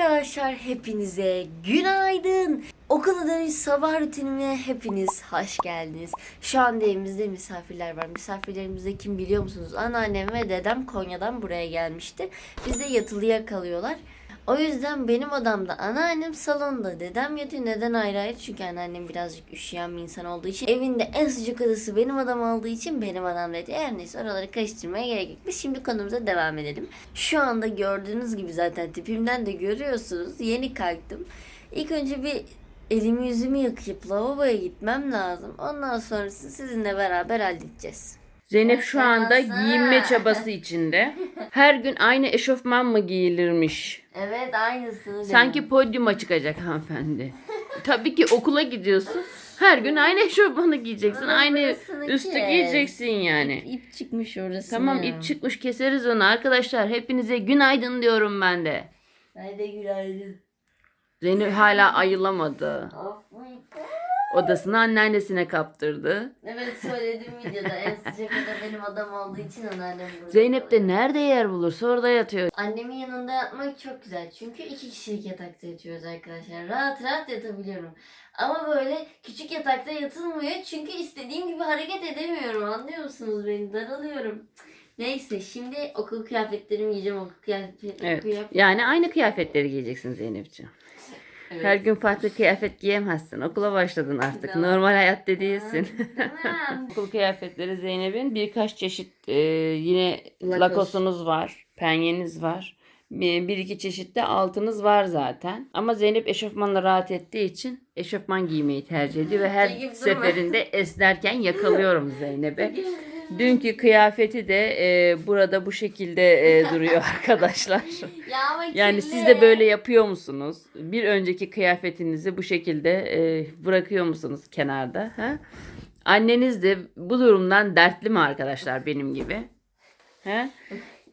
Arkadaşlar hepinize günaydın. Okula dönüş sabah rutinime hepiniz hoş geldiniz. Şu anda evimizde misafirler var. Misafirlerimiz de kim biliyor musunuz? Anneannem ve dedem Konya'dan buraya gelmişti. Bizde yatılıya kalıyorlar. O yüzden benim odamda anneannem salonda dedem yatıyor. Neden ayrı ayrı? Çünkü anneannem birazcık üşüyen bir insan olduğu için. Evinde en sıcak odası benim odam olduğu için benim odam dedi. Her neyse oraları karıştırmaya gerek yok. Biz şimdi konumuza devam edelim. Şu anda gördüğünüz gibi zaten tipimden de görüyorsunuz. Yeni kalktım. İlk önce bir elimi yüzümü yıkayıp lavaboya gitmem lazım. Ondan sonrası sizinle beraber halledeceğiz. Zeynep şu anda giyinme çabası içinde. Her gün aynı eşofman mı giyilirmiş? Evet aynısı. Sanki podyuma çıkacak hanımefendi. Tabii ki okula gidiyorsun. Her gün aynı eşofmanı giyeceksin. Ama Aynı burasını üstü giyeceksin yani. İp çıkmış orası. Tamam ip çıkmış keseriz onu arkadaşlar. Hepinize günaydın diyorum ben de. Haydi günaydın. Zeynep hala ayılamadı. Odasını anneannesine kaptırdı. Evet söyledim videoda en sıcak oda benim odam olduğu için anneannem burada. Zeynep de nerede yer bulursa orada yatıyor. Annemin yanında yatmak çok güzel. Çünkü iki kişilik yatakta yatıyoruz arkadaşlar. Rahat rahat yatabiliyorum. Ama böyle küçük yatakta yatılmıyor. Çünkü istediğim gibi hareket edemiyorum. Anlıyor musunuz beni? Daralıyorum. Neyse şimdi okul kıyafetlerimi giyeceğim. Okul kıyafetleri Evet. kıyaf- Yani aynı kıyafetleri giyeceksin Zeynepciğim. Evet. Her gün farklı kıyafet giyemezsin. Okula başladın artık. Tamam. Normal hayatta değilsin. Tamam. Okul kıyafetleri Zeynep'in birkaç çeşit e, yine Lakos. lakosunuz var. Penyeniz var. Bir, bir iki çeşit de altınız var zaten. Ama Zeynep eşofmanla rahat ettiği için eşofman giymeyi tercih ediyor. Ve her seferinde esnerken yakalıyorum Zeynep'e. Dünkü kıyafeti de e, burada bu şekilde e, duruyor arkadaşlar. ya ama Yani kirli. siz de böyle yapıyor musunuz? Bir önceki kıyafetinizi bu şekilde e, bırakıyor musunuz kenarda? Ha? Anneniz de bu durumdan dertli mi arkadaşlar benim gibi? Ha?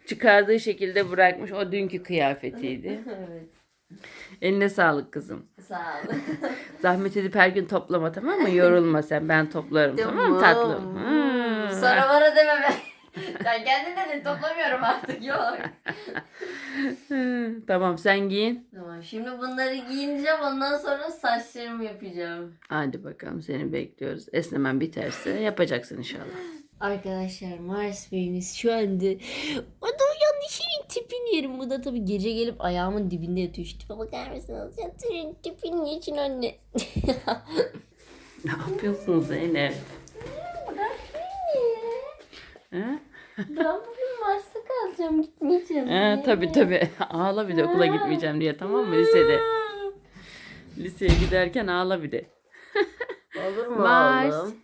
Çıkardığı şekilde bırakmış o dünkü kıyafetiydi. Evet. Eline sağlık kızım. Sağ ol. Zahmet edip her gün toplama tamam mı? Yorulma sen ben toplarım tamam, mı tatlım? Hmm. Sonra bana deme be. Sen kendin dedin toplamıyorum artık yok. Tamam sen giyin. Tamam şimdi bunları giyineceğim ondan sonra saçlarımı yapacağım. Hadi bakalım seni bekliyoruz. Esnemen biterse yapacaksın inşallah. Arkadaşlar Mars Bey'imiz şu anda o da yanlışın tipini yerim. Bu da tabii gece gelip ayağımın dibinde yatıyor. Şu tipe bakar mısınız? Yatırın tipini için anne. Ne yapıyorsun Zeynep? Ben bugün Mars'ta kalacağım gitmeyeceğim. Ha, tabii tabii. Ağla bir de okula gitmeyeceğim diye tamam mı lisede? Liseye giderken ağla bir de. Olur mu Mars. oğlum?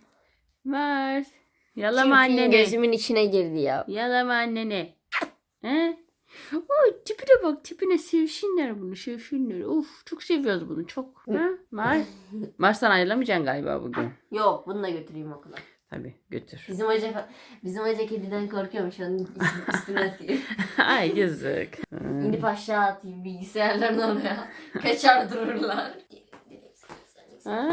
Mars. Yalama Kirpiğin anneni. gözümün içine girdi ya. Yalama anneni. He? Oy tipine bak tipine sevsinler bunu sevsinler. Of çok seviyoruz bunu çok. Ha? Mars. Mars'tan ayrılamayacaksın galiba bugün. Yok bunu da götüreyim okula. Tabii götür. Bizim hoca bizim hoca kediden korkuyormuş onun üstüne atayım. Ay yazık. İnip aşağı atayım bilgisayarların oraya. Kaçar dururlar. Ha,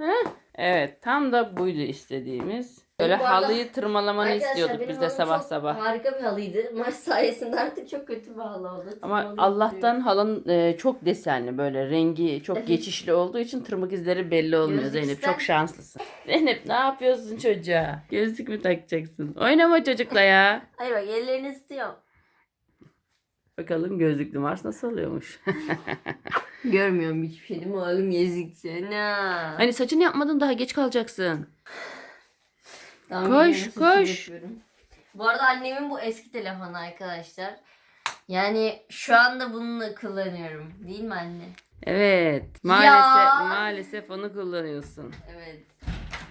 ha. Evet tam da buydu istediğimiz. Böyle Bu arada- halıyı tırmalamanı Arkadaşlar, istiyorduk benim biz de halım sabah çok sabah. Harika bir halıydı. Maç sayesinde artık çok kötü bir halı oldu. Ama. Allah'tan halın e, çok desenli böyle rengi çok Evet. geçişli olduğu için tırmık izleri belli olmuyor Gözlük Zeynep. ister- Çok şanslısın. Zeynep ne yapıyorsun çocuğa? Gözlük mü takacaksın? Oynama çocukla ya. Hayır bak ellerini ısıtıyorum. Bakalım gözlüklü Mars nasıl oluyormuş. Görmüyorum hiçbir şey değil mi oğlum yazık sana. hani saçını yapmadın daha geç kalacaksın. Tamam, Koş, koş. Bu arada annemin bu eski telefonu arkadaşlar. Yani şu anda bununla kullanıyorum. Değil mi anne? Evet. Maalesef Ya. maalesef onu kullanıyorsun. Evet.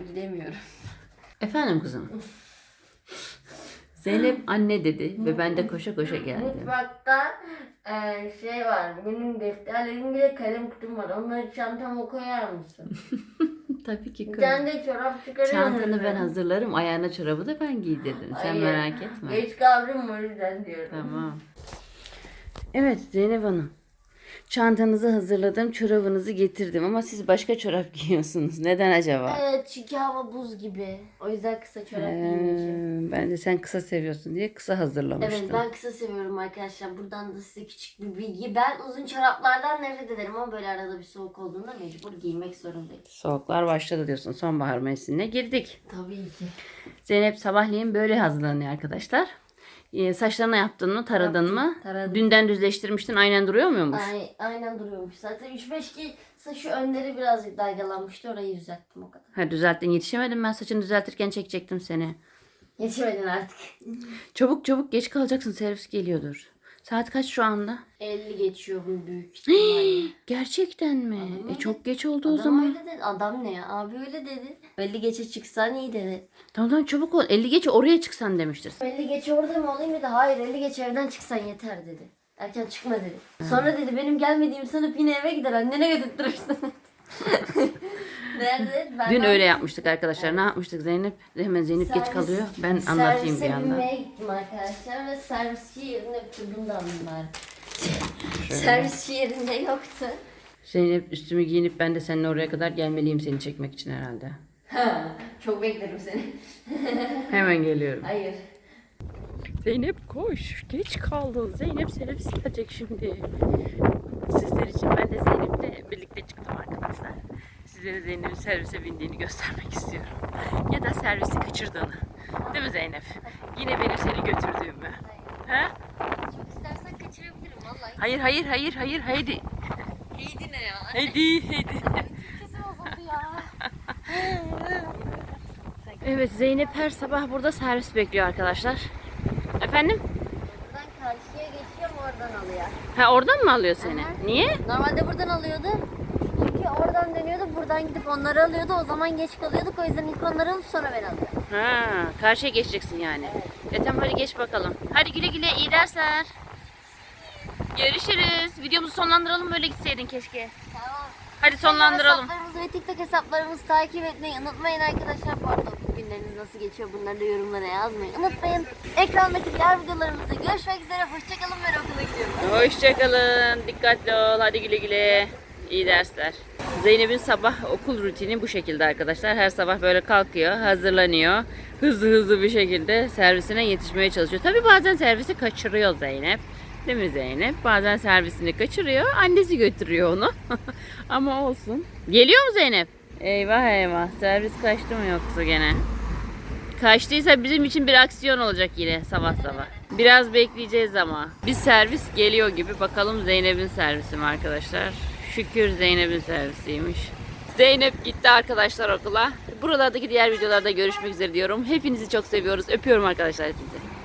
Gidemiyorum. Efendim kızım. Zeynep anne dedi ve ben de koşa koşa geldim. Mutfakta e, şey var. Benim defterlerim bile kalem kutum var. Onları çantama koyar mısın? Tabii ki kızım. tane de çorap çıkarıyorum. Çantanı ben hazırlarım. Ayağına çorabı da ben giydirdim. Sen Hayır. merak etme. Geç kaldım o yüzden diyorum. Tamam. Evet Zeynep Hanım. Çantanızı hazırladım, çorabınızı getirdim ama siz başka çorap giyiyorsunuz. Neden acaba? Evet çünkü hava buz gibi. O yüzden kısa çorap. Ee, ben de sen kısa seviyorsun diye kısa hazırlamıştım. Evet ben kısa seviyorum arkadaşlar. Buradan da size küçük bir bilgi. Ben uzun çoraplardan nefret ederim ama böyle arada bir soğuk olduğunda mecbur giymek zorundayım. Soğuklar başladı diyorsun. Sonbahar mevsimine girdik. Tabii ki. Zeynep sabahleyin böyle hazırlanıyor arkadaşlar. Ee, saçlarını yaptın mı, taradın Yaptım, mı? taradım. Dünden düzleştirmiştin, aynen duruyor muymuş? Ay, aynen duruyormuş. Zaten 3-5 ki şu önleri birazcık dalgalanmıştı. Orayı düzelttim o kadar. Ha düzelttin, yetişemedim ben saçını düzeltirken çekecektim seni. Yetişemedin artık. Çabuk çabuk geç kalacaksın, servis geliyordur. Saat kaç şu anda? 50 geçiyor bu büyük ihtimalle. Gerçekten mi? Adam E çok geç oldu o Adam zaman. öyle dedi. Adam ne ya? Abi öyle dedi. 50 geçe çıksan iyi dedi. Tamam tamam çabuk ol. 50 geç oraya çıksan demiştir. 50 geç orada mı olayım dedi. Hayır 50 geç evden çıksan yeter dedi. Erken çıkma dedi. Sonra dedi benim gelmediğim sanıp yine eve gider annene götürtürürsün. Nerede? Ben Dün öyle yapmıştık arkadaşlar. Ne yapmıştık Zeynep? Hemen Zeynep geç Servis- kalıyor. Ben anlatayım bir Servise yandan. binmeye gittim arkadaşlar ve servisçi yerinde bunu da alayım bari. servisçi yerinde yoktu. Zeynep üstümü giyinip ben de seninle oraya kadar gelmeliyim seni çekmek için herhalde. Ha, Çok beklerim seni. Hemen geliyorum. Hayır. Zeynep koş. Geç kaldın. Zeynep servis gelecek şimdi. Sizler için ben de Zeynep'le birlikte çıktım arkadaşlar. Sizlere Zeynep'in servise bindiğini göstermek istiyorum. Ya da servisi kaçırdığını. Değil mi Zeynep? Yine benim seni götürdüğümü. Ha? Çok istersen kaçırabilirim vallahi. Hayır hayır hayır hayır haydi. İyiydi ne ya? Türkçesi bozuldu ya. Evet Zeynep her sabah burada servis bekliyor arkadaşlar. Efendim? Buradan karşıya geçiyorum oradan alıyor. Ha oradan mı alıyor seni? Aha. Niye? Normalde buradan alıyordu. Oradan dönüyordu. Buradan gidip onları alıyordu. O zaman geç kalıyorduk. O yüzden ilk onları alıp sonra ben alıyorum. Ha, karşıya geçeceksin yani. E tamam hadi geç bakalım. Hadi güle güle iyi dersler. Görüşürüz. Videomuzu sonlandıralım böyle gitseydin keşke. Tamam. Hadi sonlandıralım. Hesaplarımızı ve TikTok hesaplarımızı takip etmeyi unutmayın arkadaşlar. Bu arada okul günleriniz nasıl geçiyor bunları da yorumlara yazmayı unutmayın. Ekrandaki diğer videolarımızda görüşmek üzere. Hoşçakalın ben okula gidiyorum. Hoşçakalın. Dikkatli ol. Hadi güle güle. İyi dersler. Zeynep'in sabah okul rutini bu şekilde arkadaşlar. Her sabah böyle kalkıyor, hazırlanıyor. Hızlı hızlı bir şekilde servisine yetişmeye çalışıyor. Tabi bazen servisi kaçırıyor Zeynep. Değil mi Zeynep? Bazen servisini kaçırıyor. Annesi götürüyor onu. Ama olsun. Geliyor mu Zeynep? Eyvah eyvah. Servis kaçtı mı yoksa gene? Kaçtıysa bizim için bir aksiyon olacak yine sabah sabah. Biraz bekleyeceğiz ama. Bir servis geliyor gibi. Bakalım Zeynep'in servisi mi arkadaşlar? Şükür Zeynep'in servisiymiş. Zeynep gitti arkadaşlar okula. Buralardaki diğer videolarda görüşmek üzere diyorum. Hepinizi çok seviyoruz. Öpüyorum arkadaşlar hepinizi.